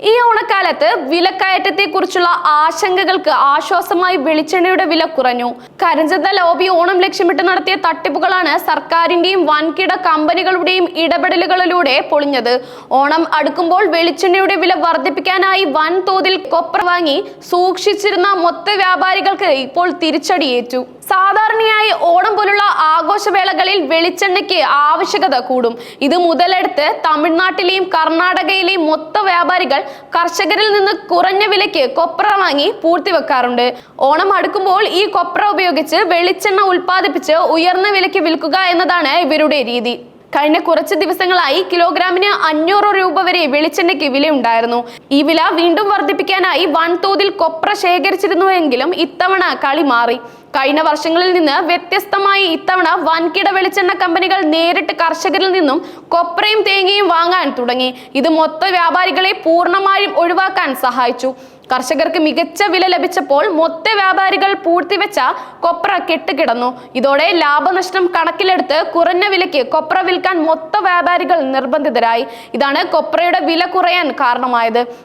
ഈ ഓണക്കാലത്ത് വിലക്കയറ്റത്തെക്കുറിച്ചുള്ള ആശങ്കകൾക്ക് ആശ്വാസമായി വെളിച്ചെണ്ണയുടെ വില കുറഞ്ഞു. കരഞ്ചന്ത ലോബി ഓണം ലക്ഷ്യമിട്ട് നടത്തിയ തട്ടിപ്പുകളാണ് സർക്കാരിന്റെയും വൻകിട കമ്പനികളുടെയും ഇടപെടലുകളിലൂടെ പൊളിഞ്ഞത്. ഓണം അടുക്കുമ്പോൾ വെളിച്ചെണ്ണയുടെ വില വർദ്ധിപ്പിക്കാനായി വൻതോതിൽ കൊപ്ര വാങ്ങി സൂക്ഷിച്ചിരുന്ന മൊത്ത വ്യാപാരികൾക്ക് ഇപ്പോൾ തിരിച്ചടിയേറ്റു. സാധാരണയായി ഓണം പോലുള്ള ആഘോഷവേളകളിൽ വെളിച്ചെണ്ണയ്ക്ക് ആവശ്യകത കൂടും. ഇത് മുതലെടുത്ത് തമിഴ്നാട്ടിലെയും കർണാടകയിലെയും മൊത്ത വ്യാപാരികൾ കർഷകരിൽ നിന്ന് കുറഞ്ഞ വിലയ്ക്ക് കൊപ്ര വാങ്ങി പൂർത്തിവെക്കാറുണ്ട് ഓണം അടുക്കുമ്പോൾ ഈ കൊപ്ര ഉപയോഗിച്ച് വെളിച്ചെണ്ണ ഉൽപ്പാദിപ്പിച്ച് ഉയർന്ന വിലയ്ക്ക് വിൽക്കുക എന്നതാണ് ഇവരുടെ രീതി. കഴിഞ്ഞ കുറച്ച് ദിവസങ്ങളായി കിലോഗ്രാമിന് അഞ്ഞൂറ് രൂപ വരെ വെളിച്ചെണ്ണയ്ക്ക് വിലയുണ്ടായിരുന്നു. ഈ വില വീണ്ടും വർദ്ധിപ്പിക്കാനായി വൻതോതിൽ കൊപ്ര ശേഖരിച്ചിരുന്നുവെങ്കിലും ഇത്തവണ കളി മാറി. കഴിഞ്ഞ വർഷങ്ങളിൽ നിന്ന് വ്യത്യസ്തമായി ഇത്തവണ വൻകിട വെളിച്ചെണ്ണ കമ്പനികൾ നേരിട്ട് കർഷകരിൽ നിന്നും കൊപ്രയും തേങ്ങയും വാങ്ങാൻ തുടങ്ങി. ഇത് മൊത്ത വ്യാപാരികളെ പൂർണമായും ഒഴിവാക്കാൻ സഹായിച്ചു. കർഷകർക്ക് മികച്ച വില ലഭിച്ചപ്പോൾ മൊത്ത വ്യാപാരികൾ പൂഴ്ത്തിവെച്ച കൊപ്ര കെട്ടുകിടന്നു. ഇതോടെ ലാഭനഷ്ടം കണക്കിലെടുത്ത് കുറഞ്ഞ വിലയ്ക്ക് കൊപ്ര വിൽക്കാൻ മൊത്ത വ്യാപാരികൾ നിർബന്ധിതരായി. ഇതാണ് കൊപ്രയുടെ വില കുറയാൻ കാരണമായത്.